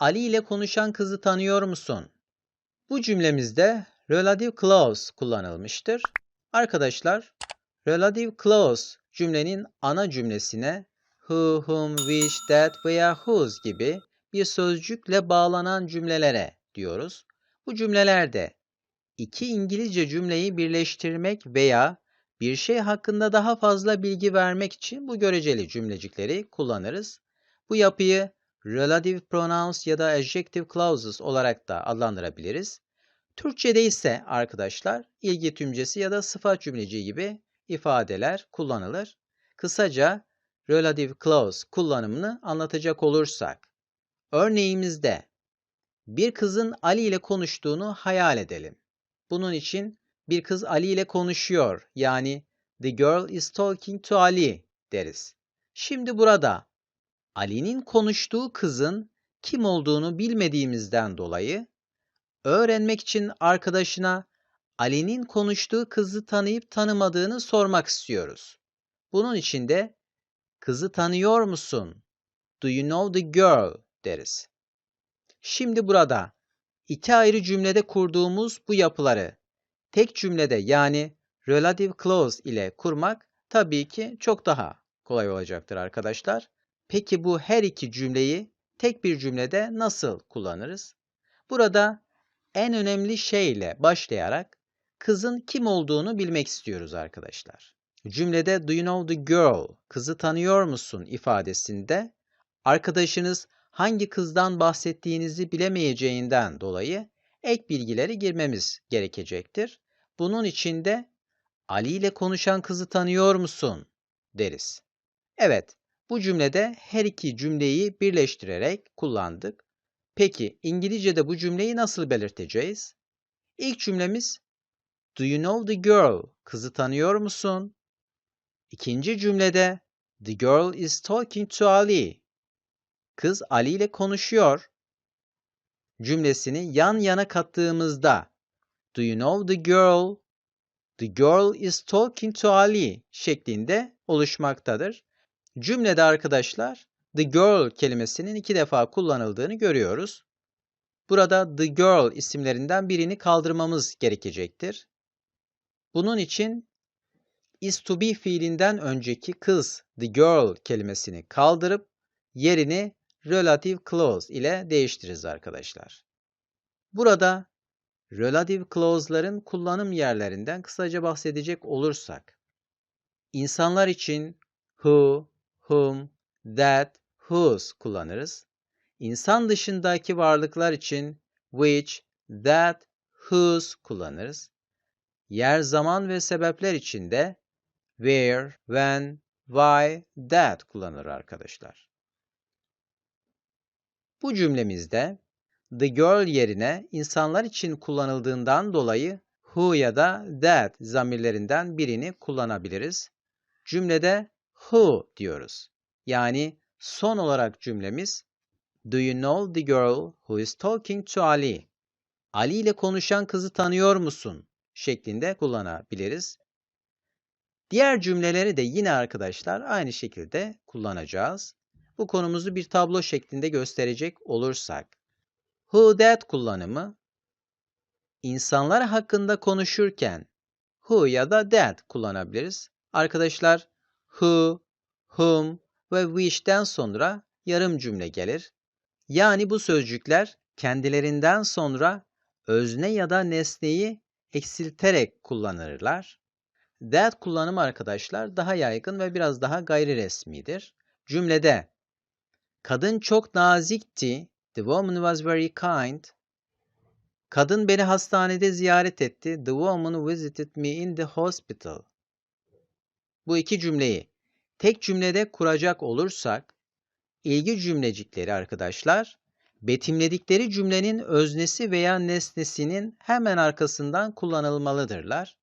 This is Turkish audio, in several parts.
Ali ile konuşan kızı tanıyor musun? Bu cümlemizde relative clause kullanılmıştır. Arkadaşlar, relative clause cümlenin ana cümlesine who, whom, which, that veya whose gibi bir sözcükle bağlanan cümlelere diyoruz. Bu cümlelerde iki İngilizce cümleyi birleştirmek veya bir şey hakkında daha fazla bilgi vermek için bu göreceli cümlecikleri kullanırız. Bu yapıyı relative pronouns ya da adjective clauses olarak da adlandırabiliriz. Türkçe'de ise arkadaşlar ilgi tümcesi ya da sıfat cümleci gibi ifadeler kullanılır. Kısaca relative clause kullanımını anlatacak olursak, örneğimizde bir kızın Ali ile konuştuğunu hayal edelim. Bunun için bir kız Ali ile konuşuyor. Yani the girl is talking to Ali deriz. Şimdi burada Ali'nin konuştuğu kızın kim olduğunu bilmediğimizden dolayı öğrenmek için arkadaşına Ali'nin konuştuğu kızı tanıyıp tanımadığını sormak istiyoruz. Bunun için de kızı tanıyor musun? Do you know the girl deriz. Şimdi burada iki ayrı cümlede kurduğumuz bu yapıları tek cümlede yani relative clause ile kurmak tabii ki çok daha kolay olacaktır arkadaşlar. Peki bu her iki cümleyi tek bir cümlede nasıl kullanırız? Burada en önemli şeyle başlayarak kızın kim olduğunu bilmek istiyoruz arkadaşlar. Cümlede do you know the girl, kızı tanıyor musun ifadesinde arkadaşınız hangi kızdan bahsettiğinizi bilemeyeceğinden dolayı ek bilgileri girmemiz gerekecektir. Bunun için de Ali ile konuşan kızı tanıyor musun deriz. Evet, bu cümlede her iki cümleyi birleştirerek kullandık. Peki İngilizce'de bu cümleyi nasıl belirteceğiz? İlk cümlemiz Do you know the girl? Kızı tanıyor musun? İkinci cümlede The girl is talking to Ali. Kız Ali ile konuşuyor. Cümlesini yan yana kattığımızda Do you know the girl? The girl is talking to Ali şeklinde oluşmaktadır. Cümlede arkadaşlar the girl kelimesinin iki defa kullanıldığını görüyoruz. Burada the girl isimlerinden birini kaldırmamız gerekecektir. Bunun için is to be fiilinden önceki kız the girl kelimesini kaldırıp yerini relative clause ile değiştiririz arkadaşlar. Burada relative clause'ların kullanım yerlerinden kısaca bahsedecek olursak insanlar için who, whom, that, whose kullanırız. İnsan dışındaki varlıklar için which, that, whose kullanırız. Yer, zaman ve sebepler için de where, when, why, that kullanılır arkadaşlar. Bu cümlemizde the girl yerine insanlar için kullanıldığından dolayı who ya da that zamirlerinden birini kullanabiliriz. Cümlede who diyoruz. Yani son olarak cümlemiz Do you know the girl who is talking to Ali? Ali ile konuşan kızı tanıyor musun? şeklinde kullanabiliriz. Diğer cümleleri de yine arkadaşlar aynı şekilde kullanacağız. Bu konumuzu bir tablo şeklinde gösterecek olursak. Who that kullanımı insanlar hakkında konuşurken who ya da that kullanabiliriz. Arkadaşlar who, whom ve wish'ten sonra yarım cümle gelir. Yani bu sözcükler kendilerinden sonra özne ya da nesneyi eksilterek kullanırlar. That kullanımı arkadaşlar daha yaygın ve biraz daha gayri resmidir. Cümlede kadın çok nazikti. The woman was very kind. Kadın beni hastanede ziyaret etti. The woman visited me in the hospital. Bu iki cümleyi tek cümlede kuracak olursak ilgi cümlecikleri arkadaşlar betimledikleri cümlenin öznesi veya nesnesinin hemen arkasından kullanılmalıdırlar.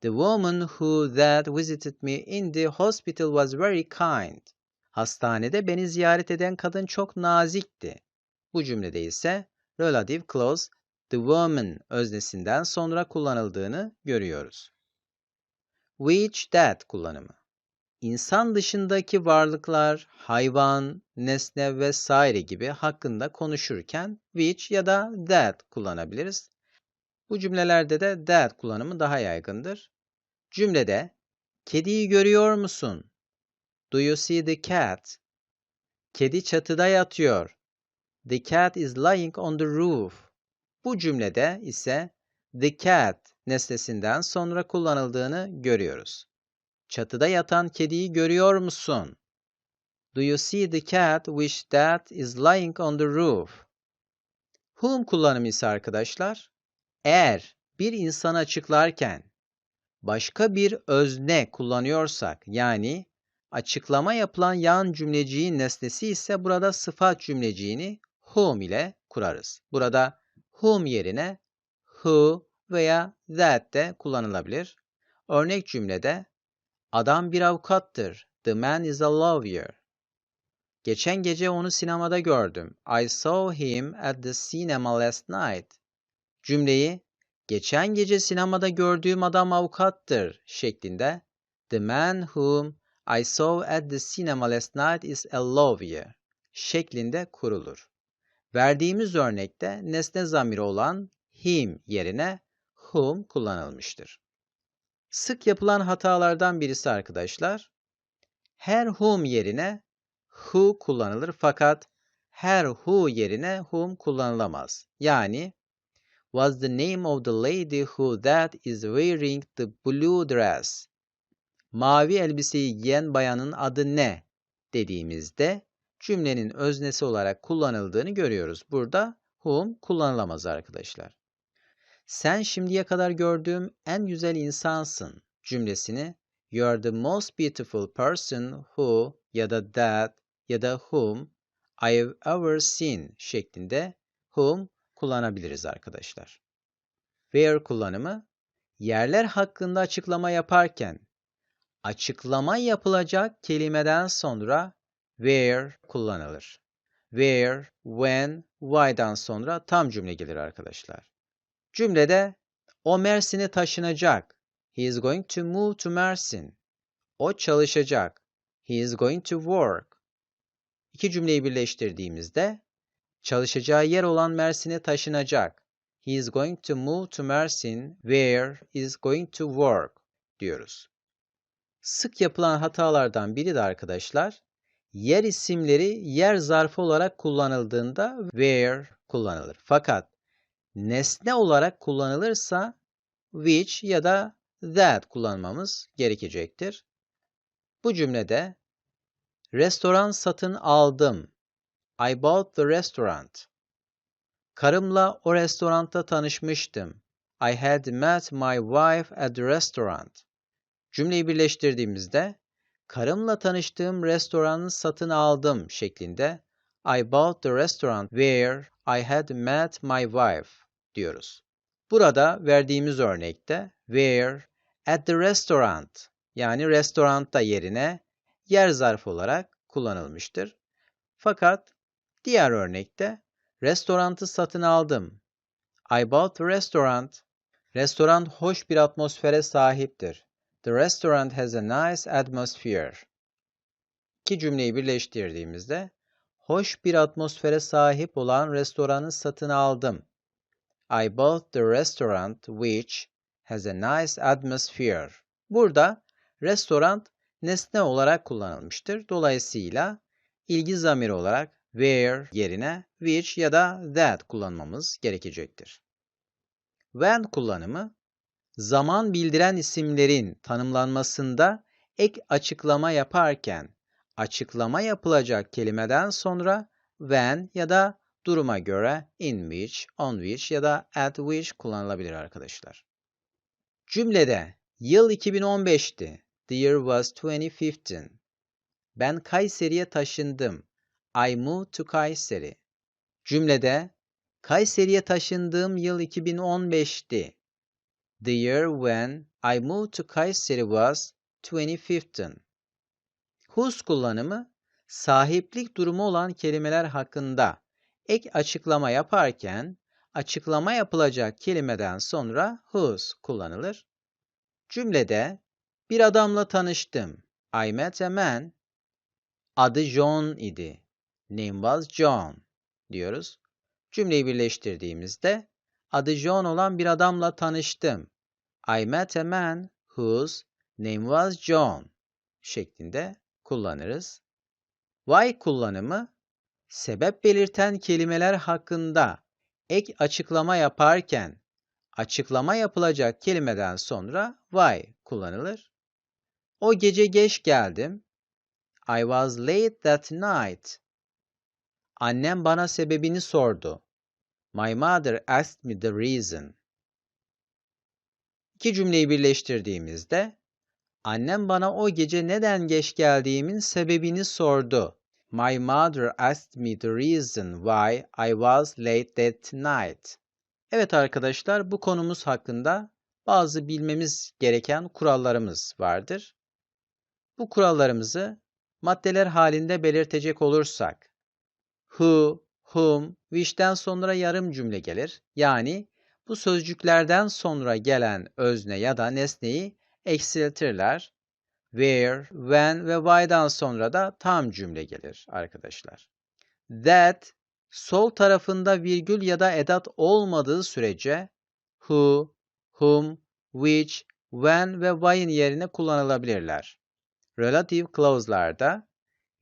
The woman who that visited me in the hospital was very kind. Hastanede beni ziyaret eden kadın çok nazikti. Bu cümlede ise relative clause the woman öznesinden sonra kullanıldığını görüyoruz. Which that kullanımı. insan dışındaki varlıklar, hayvan, nesne vesaire gibi hakkında konuşurken which ya da that kullanabiliriz. Bu cümlelerde de that kullanımı daha yaygındır. Cümlede kediyi görüyor musun? Do you see the cat? Kedi çatıda yatıyor. The cat is lying on the roof. Bu cümlede ise the cat nesnesinden sonra kullanıldığını görüyoruz. Çatıda yatan kediyi görüyor musun? Do you see the cat which that is lying on the roof? Whom kullanımı ise arkadaşlar, eğer bir insanı açıklarken başka bir özne kullanıyorsak yani açıklama yapılan yan cümleciğin nesnesi ise burada sıfat cümleciğini whom ile kurarız. Burada whom yerine who veya that de kullanılabilir. Örnek cümlede adam bir avukattır. The man is a lawyer. Geçen gece onu sinemada gördüm. I saw him at the cinema last night. Cümleyi geçen gece sinemada gördüğüm adam avukattır şeklinde The man whom I saw at the cinema last night is a lawyer şeklinde kurulur. Verdiğimiz örnekte nesne zamiri olan him yerine whom kullanılmıştır. Sık yapılan hatalardan birisi arkadaşlar, her whom yerine who kullanılır fakat her who yerine whom kullanılamaz. Yani was the name of the lady who that is wearing the blue dress? Mavi elbiseyi giyen bayanın adı ne? dediğimizde cümlenin öznesi olarak kullanıldığını görüyoruz. Burada whom kullanılamaz arkadaşlar. Sen şimdiye kadar gördüğüm en güzel insansın cümlesini You are the most beautiful person who ya da that ya da whom I've ever seen şeklinde whom kullanabiliriz arkadaşlar. Where kullanımı yerler hakkında açıklama yaparken açıklama yapılacak kelimeden sonra where kullanılır. Where, when, why'dan sonra tam cümle gelir arkadaşlar. Cümlede o Mersin'e taşınacak. He is going to move to Mersin. O çalışacak. He is going to work. İki cümleyi birleştirdiğimizde çalışacağı yer olan Mersin'e taşınacak. He is going to move to Mersin where he is going to work diyoruz. Sık yapılan hatalardan biri de arkadaşlar yer isimleri yer zarfı olarak kullanıldığında where kullanılır. Fakat nesne olarak kullanılırsa which ya da that kullanmamız gerekecektir. Bu cümlede restoran satın aldım. I bought the restaurant. Karımla o restoranda tanışmıştım. I had met my wife at the restaurant. Cümleyi birleştirdiğimizde karımla tanıştığım restoranı satın aldım şeklinde I bought the restaurant where I had met my wife diyoruz. Burada verdiğimiz örnekte where at the restaurant yani restoranda yerine yer zarfı olarak kullanılmıştır. Fakat diğer örnekte restorantı satın aldım. I bought the restaurant. Restoran hoş bir atmosfere sahiptir. The restaurant has a nice atmosphere. İki cümleyi birleştirdiğimizde hoş bir atmosfere sahip olan restoranı satın aldım. I bought the restaurant which has a nice atmosphere. Burada restoran nesne olarak kullanılmıştır. Dolayısıyla ilgi zamiri olarak where yerine which ya da that kullanmamız gerekecektir. When kullanımı zaman bildiren isimlerin tanımlanmasında ek açıklama yaparken açıklama yapılacak kelimeden sonra when ya da duruma göre in which, on which ya da at which kullanılabilir arkadaşlar. Cümlede yıl 2015'ti. The year was 2015. Ben Kayseri'ye taşındım. I moved to Kayseri. Cümlede Kayseri'ye taşındığım yıl 2015'ti. The year when I moved to Kayseri was 2015. Whose kullanımı sahiplik durumu olan kelimeler hakkında ek açıklama yaparken açıklama yapılacak kelimeden sonra whose kullanılır. Cümlede bir adamla tanıştım. I met a man. Adı John idi. Name was John diyoruz. Cümleyi birleştirdiğimizde adı John olan bir adamla tanıştım. I met a man whose name was John şeklinde kullanırız. Why kullanımı sebep belirten kelimeler hakkında ek açıklama yaparken açıklama yapılacak kelimeden sonra why kullanılır. O gece geç geldim. I was late that night. Annem bana sebebini sordu. My mother asked me the reason. İki cümleyi birleştirdiğimizde annem bana o gece neden geç geldiğimin sebebini sordu. My mother asked me the reason why I was late that night. Evet arkadaşlar bu konumuz hakkında bazı bilmemiz gereken kurallarımız vardır. Bu kurallarımızı maddeler halinde belirtecek olursak who, whom, which'ten sonra yarım cümle gelir. Yani bu sözcüklerden sonra gelen özne ya da nesneyi eksiltirler. Where, when ve why'dan sonra da tam cümle gelir arkadaşlar. That sol tarafında virgül ya da edat olmadığı sürece who, whom, which, when ve why'in yerine kullanılabilirler. Relative clause'larda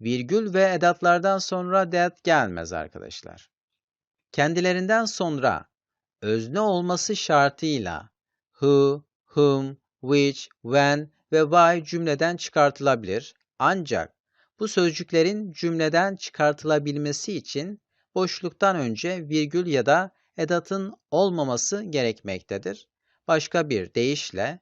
virgül ve edatlardan sonra that gelmez arkadaşlar. Kendilerinden sonra özne olması şartıyla who, whom, which, when ve why cümleden çıkartılabilir. Ancak bu sözcüklerin cümleden çıkartılabilmesi için boşluktan önce virgül ya da edatın olmaması gerekmektedir. Başka bir deyişle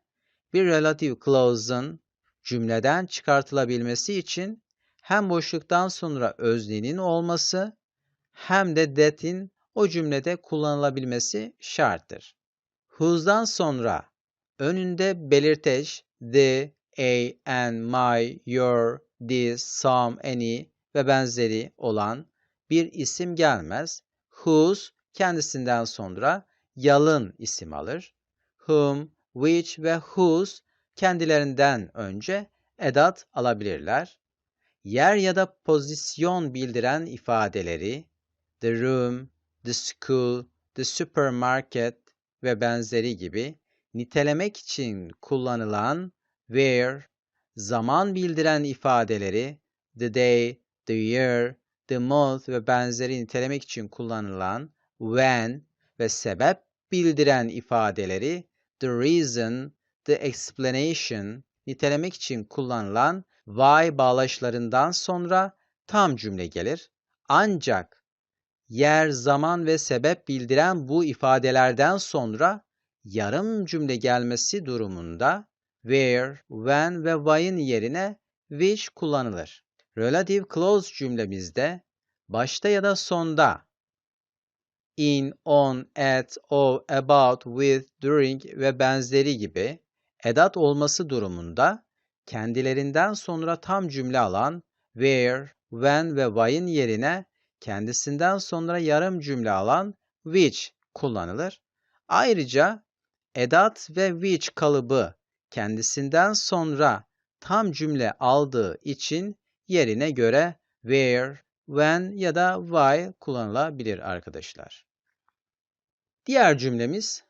bir relative clause'un cümleden çıkartılabilmesi için hem boşluktan sonra öznenin olması hem de that'in o cümlede kullanılabilmesi şarttır. Whose'dan sonra önünde belirteç the, a, and, my, your, this, some, any ve benzeri olan bir isim gelmez. Whose kendisinden sonra yalın isim alır. Whom, which ve whose kendilerinden önce edat alabilirler. Yer ya da pozisyon bildiren ifadeleri the room, the school, the supermarket ve benzeri gibi nitelemek için kullanılan where, zaman bildiren ifadeleri the day, the year, the month ve benzeri nitelemek için kullanılan when ve sebep bildiren ifadeleri the reason, the explanation nitelemek için kullanılan why bağlaçlarından sonra tam cümle gelir. Ancak yer, zaman ve sebep bildiren bu ifadelerden sonra yarım cümle gelmesi durumunda where, when ve why'ın yerine which kullanılır. Relative clause cümlemizde başta ya da sonda in, on, at, of, about, with, during ve benzeri gibi edat olması durumunda kendilerinden sonra tam cümle alan where, when ve why'ın yerine kendisinden sonra yarım cümle alan which kullanılır. Ayrıca edat ve which kalıbı kendisinden sonra tam cümle aldığı için yerine göre where, when ya da why kullanılabilir arkadaşlar. Diğer cümlemiz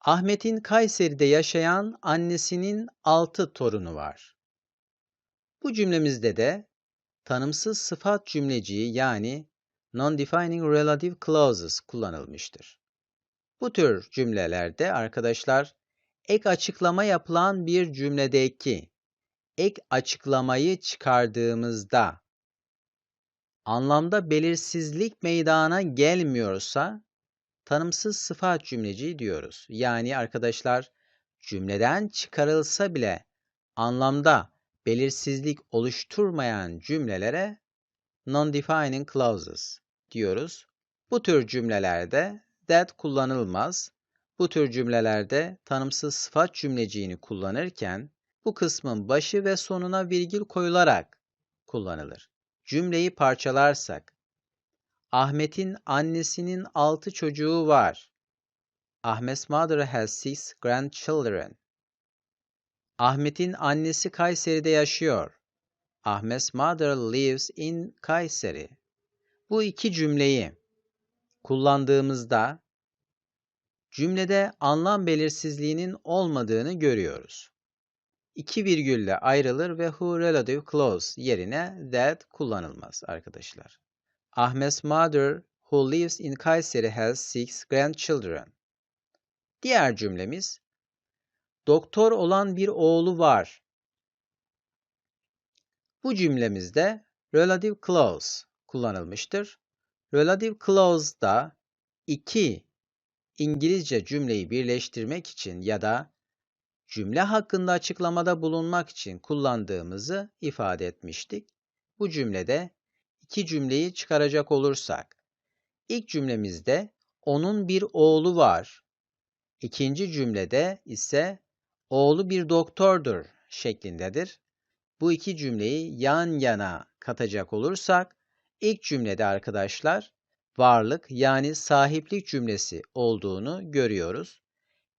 Ahmet'in Kayseri'de yaşayan annesinin altı torunu var. Bu cümlemizde de tanımsız sıfat cümleciği yani non-defining relative clauses kullanılmıştır. Bu tür cümlelerde arkadaşlar ek açıklama yapılan bir cümledeki ek açıklamayı çıkardığımızda anlamda belirsizlik meydana gelmiyorsa tanımsız sıfat cümleci diyoruz. Yani arkadaşlar cümleden çıkarılsa bile anlamda belirsizlik oluşturmayan cümlelere non-defining clauses diyoruz. Bu tür cümlelerde that kullanılmaz. Bu tür cümlelerde tanımsız sıfat cümleciğini kullanırken bu kısmın başı ve sonuna virgül koyularak kullanılır. Cümleyi parçalarsak Ahmet'in annesinin altı çocuğu var. Ahmet's mother has six grandchildren. Ahmet'in annesi Kayseri'de yaşıyor. Ahmet's mother lives in Kayseri. Bu iki cümleyi kullandığımızda cümlede anlam belirsizliğinin olmadığını görüyoruz. İki virgülle ayrılır ve who relative clause yerine that kullanılmaz arkadaşlar. Ahmet's mother who lives in Kayseri has six grandchildren. Diğer cümlemiz Doktor olan bir oğlu var. Bu cümlemizde relative clause kullanılmıştır. Relative clause'da iki İngilizce cümleyi birleştirmek için ya da cümle hakkında açıklamada bulunmak için kullandığımızı ifade etmiştik. Bu cümlede iki cümleyi çıkaracak olursak, ilk cümlemizde onun bir oğlu var. İkinci cümlede ise oğlu bir doktordur şeklindedir. Bu iki cümleyi yan yana katacak olursak, ilk cümlede arkadaşlar varlık yani sahiplik cümlesi olduğunu görüyoruz.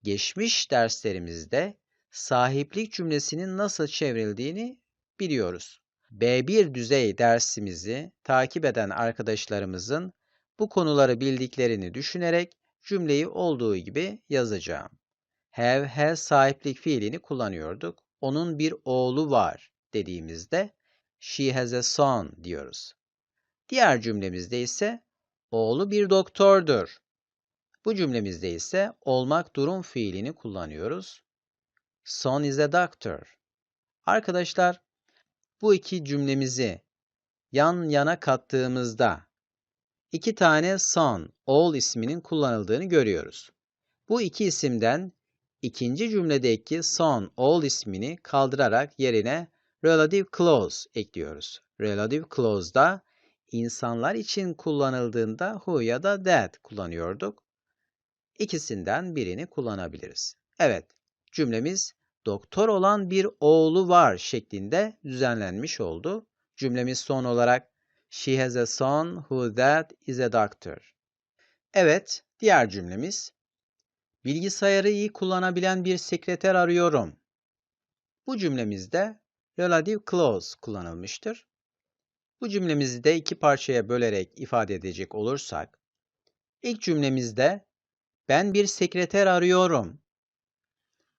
Geçmiş derslerimizde sahiplik cümlesinin nasıl çevrildiğini biliyoruz. B1 düzey dersimizi takip eden arkadaşlarımızın bu konuları bildiklerini düşünerek cümleyi olduğu gibi yazacağım. Have, has sahiplik fiilini kullanıyorduk. Onun bir oğlu var dediğimizde she has a son diyoruz. Diğer cümlemizde ise oğlu bir doktordur. Bu cümlemizde ise olmak durum fiilini kullanıyoruz. Son is a doctor. Arkadaşlar bu iki cümlemizi yan yana kattığımızda iki tane son, oğul isminin kullanıldığını görüyoruz. Bu iki isimden ikinci cümledeki son, oğul ismini kaldırarak yerine relative clause ekliyoruz. Relative clause'da insanlar için kullanıldığında who ya da that kullanıyorduk. İkisinden birini kullanabiliriz. Evet, cümlemiz doktor olan bir oğlu var şeklinde düzenlenmiş oldu. Cümlemiz son olarak She has a son who that is a doctor. Evet, diğer cümlemiz Bilgisayarı iyi kullanabilen bir sekreter arıyorum. Bu cümlemizde relative clause kullanılmıştır. Bu cümlemizi de iki parçaya bölerek ifade edecek olursak, ilk cümlemizde ben bir sekreter arıyorum.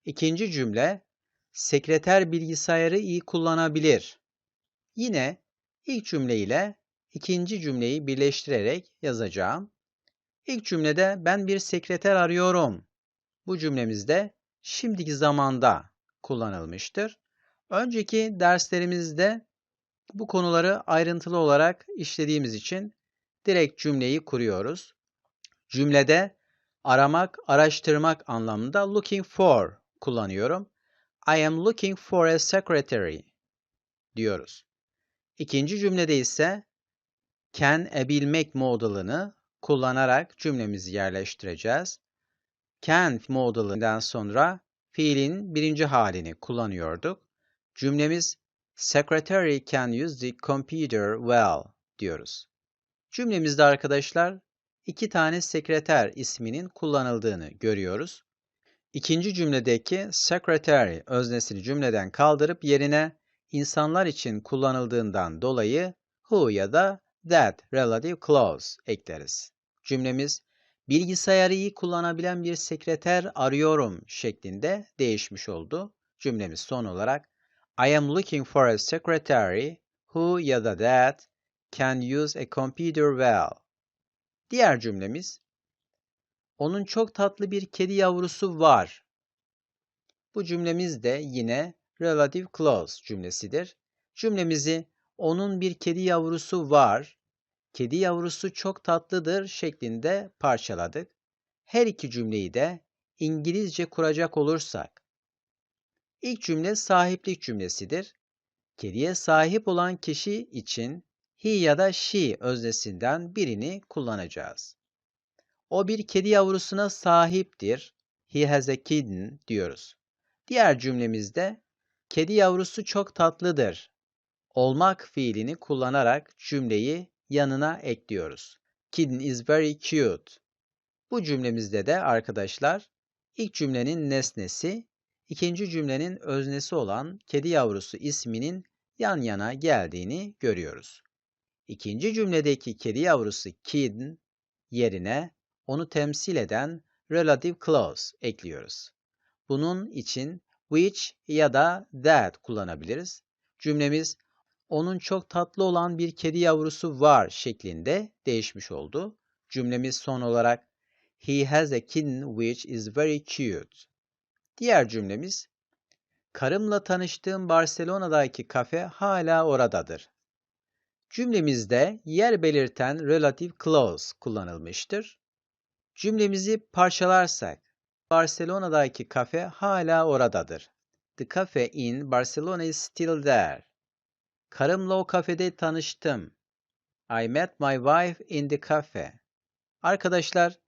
İkinci cümle, sekreter bilgisayarı iyi kullanabilir. Yine ilk cümle ile ikinci cümleyi birleştirerek yazacağım. İlk cümlede ben bir sekreter arıyorum. Bu cümlemizde şimdiki zamanda kullanılmıştır. Önceki derslerimizde bu konuları ayrıntılı olarak işlediğimiz için direkt cümleyi kuruyoruz. Cümlede aramak, araştırmak anlamında looking for kullanıyorum. I am looking for a secretary diyoruz. İkinci cümlede ise can ebilmek modalını kullanarak cümlemizi yerleştireceğiz. Can modalından sonra fiilin birinci halini kullanıyorduk. Cümlemiz Secretary can use the computer well diyoruz. Cümlemizde arkadaşlar iki tane sekreter isminin kullanıldığını görüyoruz. İkinci cümledeki secretary öznesini cümleden kaldırıp yerine insanlar için kullanıldığından dolayı who ya da that relative clause ekleriz. Cümlemiz bilgisayarı iyi kullanabilen bir sekreter arıyorum şeklinde değişmiş oldu. Cümlemiz son olarak I am looking for a secretary who ya da that can use a computer well. Diğer cümlemiz onun çok tatlı bir kedi yavrusu var. Bu cümlemiz de yine relative clause cümlesidir. Cümlemizi onun bir kedi yavrusu var, kedi yavrusu çok tatlıdır şeklinde parçaladık. Her iki cümleyi de İngilizce kuracak olursak İlk cümle sahiplik cümlesidir. Kediye sahip olan kişi için he ya da she öznesinden birini kullanacağız. O bir kedi yavrusuna sahiptir. He has a kitten diyoruz. Diğer cümlemizde kedi yavrusu çok tatlıdır. Olmak fiilini kullanarak cümleyi yanına ekliyoruz. Kitten is very cute. Bu cümlemizde de arkadaşlar ilk cümlenin nesnesi ikinci cümlenin öznesi olan kedi yavrusu isminin yan yana geldiğini görüyoruz. İkinci cümledeki kedi yavrusu kid yerine onu temsil eden relative clause ekliyoruz. Bunun için which ya da that kullanabiliriz. Cümlemiz onun çok tatlı olan bir kedi yavrusu var şeklinde değişmiş oldu. Cümlemiz son olarak He has a kitten which is very cute. Diğer cümlemiz Karımla tanıştığım Barcelona'daki kafe hala oradadır. Cümlemizde yer belirten relative clause kullanılmıştır. Cümlemizi parçalarsak Barcelona'daki kafe hala oradadır. The cafe in Barcelona is still there. Karımla o kafede tanıştım. I met my wife in the cafe. Arkadaşlar,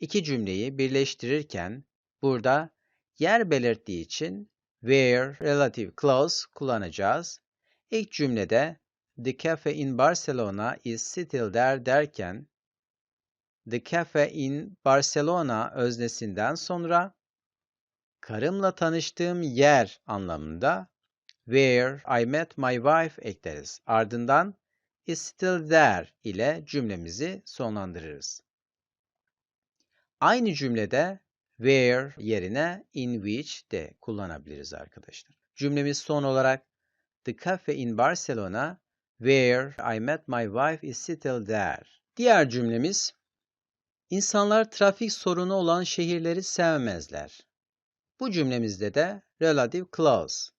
iki cümleyi birleştirirken burada yer belirttiği için where relative clause kullanacağız. İlk cümlede the cafe in Barcelona is still there derken the cafe in Barcelona öznesinden sonra karımla tanıştığım yer anlamında where I met my wife ekleriz. Ardından is still there ile cümlemizi sonlandırırız. Aynı cümlede where yerine in which de kullanabiliriz arkadaşlar. Cümlemiz son olarak The cafe in Barcelona where I met my wife is still there. Diğer cümlemiz İnsanlar trafik sorunu olan şehirleri sevmezler. Bu cümlemizde de relative clause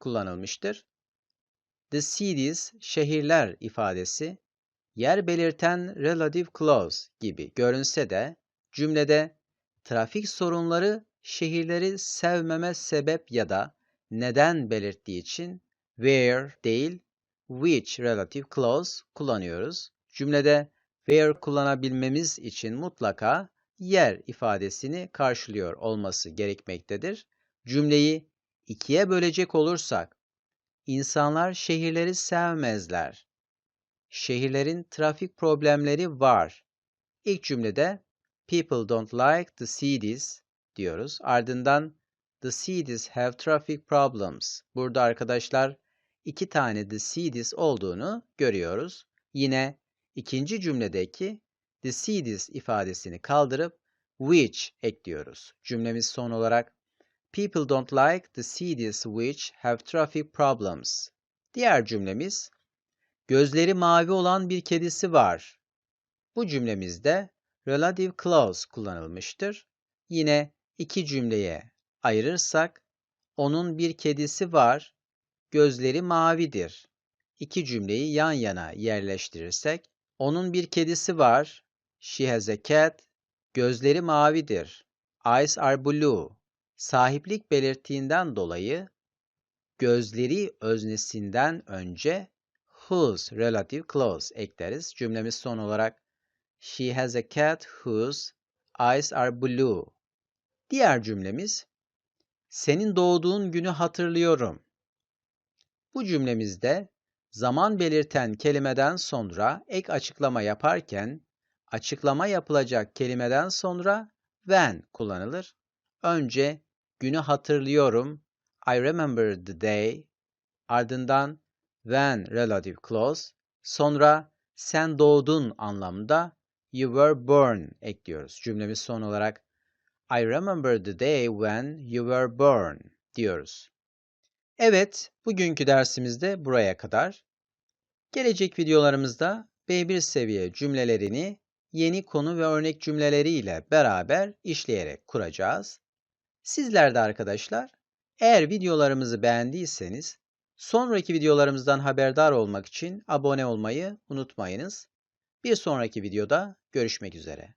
kullanılmıştır. The cities, şehirler ifadesi yer belirten relative clause gibi görünse de cümlede trafik sorunları şehirleri sevmeme sebep ya da neden belirttiği için where değil which relative clause kullanıyoruz. Cümlede where kullanabilmemiz için mutlaka yer ifadesini karşılıyor olması gerekmektedir. Cümleyi ikiye bölecek olursak, insanlar şehirleri sevmezler. Şehirlerin trafik problemleri var. İlk cümlede people don't like the cities diyoruz. Ardından the cities have traffic problems. Burada arkadaşlar iki tane the cities olduğunu görüyoruz. Yine ikinci cümledeki the cities ifadesini kaldırıp which ekliyoruz. Cümlemiz son olarak People don't like the cities which have traffic problems. Diğer cümlemiz gözleri mavi olan bir kedisi var. Bu cümlemizde relative clause kullanılmıştır. Yine iki cümleye ayırırsak onun bir kedisi var, gözleri mavidir. İki cümleyi yan yana yerleştirirsek onun bir kedisi var, she has a cat, gözleri mavidir. Eyes are blue. Sahiplik belirttiğinden dolayı gözleri öznesinden önce whose relative clause ekleriz. Cümlemiz son olarak She has a cat whose eyes are blue. Diğer cümlemiz Senin doğduğun günü hatırlıyorum. Bu cümlemizde zaman belirten kelimeden sonra ek açıklama yaparken açıklama yapılacak kelimeden sonra when kullanılır. Önce günü hatırlıyorum. I remember the day. Ardından when relative clause. Sonra sen doğdun anlamda you were born ekliyoruz. Cümlemiz son olarak I remember the day when you were born diyoruz. Evet, bugünkü dersimizde buraya kadar. Gelecek videolarımızda B1 seviye cümlelerini yeni konu ve örnek cümleleriyle beraber işleyerek kuracağız. Sizler de arkadaşlar, eğer videolarımızı beğendiyseniz, sonraki videolarımızdan haberdar olmak için abone olmayı unutmayınız. Bir sonraki videoda görüşmek üzere.